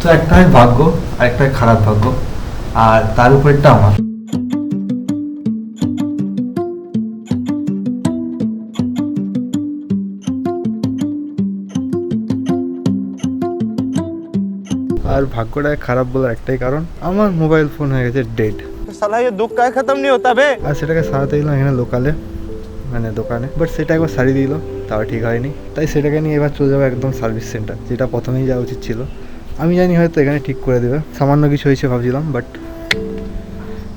তো একটা হয় ভাগ্য আর একটা হয় খারাপ ভাগ্য আর তার উপরেরটা আমার আর ভাগ্যটা খারাপ বলার একটাই কারণ আমার মোবাইল ফোন হয়ে গেছে ডেড साला ये दुख का खत्म नहीं होता बे আর সেটাকে সারাতে দিলাম এখানে লোকালে মানে দোকানে বাট সেটা একবার সারিয়ে দিল তাও ঠিক হয়নি তাই সেটাকে নিয়ে এবার চলে যাবো একদম সার্ভিস সেন্টার যেটা প্রথমেই যাওয়া উচিত ছিল আমি জানি হয়তো এখানে ঠিক করে দেবে। সামান্য কিছু হয়েছে ভাবছিলাম বাট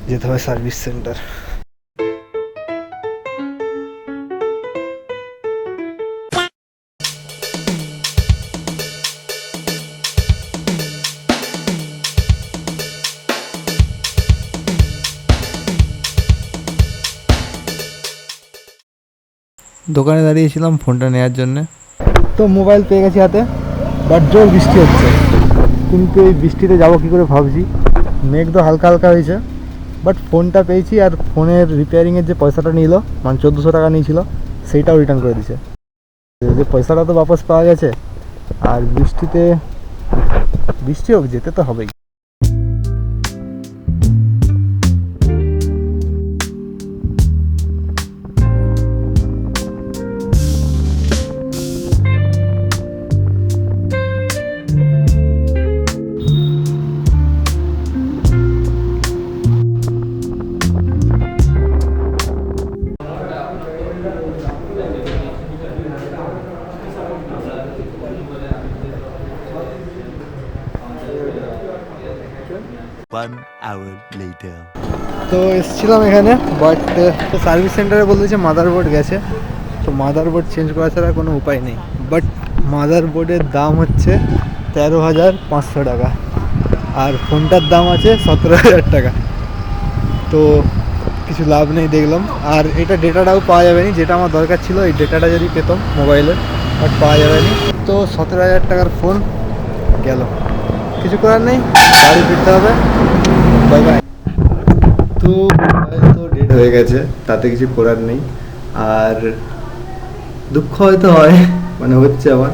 যেতে হবে সার্ভিস সেন্টার দোকানে দাঁড়িয়েছিলাম ফোনটা নেওয়ার জন্যে। তো মোবাইল পেয়ে গেছি হাতে বাট জোর বৃষ্টি হচ্ছে। কিন্তু এই বৃষ্টিতে যাব কী করে ভাবছি। মেঘ তো হালকা হালকা হয়েছে বাট ফোনটা পেয়েছি আর ফোনের রিপেয়ারিংয়ের যে পয়সাটা নিল মানে চোদ্দোশো টাকা নিয়েছিল, সেইটাও রিটার্ন করে দিছে। যে পয়সাটা তো বাপস পাওয়া গেছে, আর বৃষ্টিতে, বৃষ্টি হোক, যেতে তো হবেই। তো এসেছিলাম এখানে বাট সার্ভিস সেন্টারে বলতেছে মাদারবোর্ড গেছে। তো মাদার বোর্ড চেঞ্জ করা ছাড়া কোনো উপায় নেই। বাট মাদার বোর্ডের দাম হচ্ছে তেরো হাজার পাঁচশো টাকা। আর ফোনটার দাম আছে সতেরো হাজার টাকা। তো কিছু লাভ নেই দেখলাম। আর এটা ডেটাটাও পাওয়া যাবে না। যেটা আমার দরকার ছিল, এই ডেটাটা যদি পেতাম মোবাইলের বাট পাওয়া যাবে না। তো সতেরো হাজার টাকার ফোন গেল। কিছু করার নেই বাড়ি ফিরতে হবে। বাই বাই তো তো ডেট হয়ে গেছে, তাতে কিছু করার নেই। আর দুঃখ হয়তো হয় মানে হচ্ছে আমার।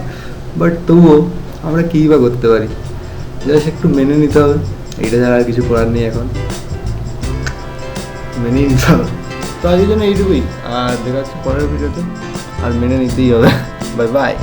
বাট তবুও আমরা কী বা করতে পারি? জাস্ট একটু মেনে নিতে হবে, এইটা ছাড়া আর কিছু করার নেই এখন। মেনে নিতে হবে। তো আজকের জন্য এইটুকুই। আর দেখা যাচ্ছে পরের ভিডিওতে। আর মেনে নিতেই হবে। Bye bye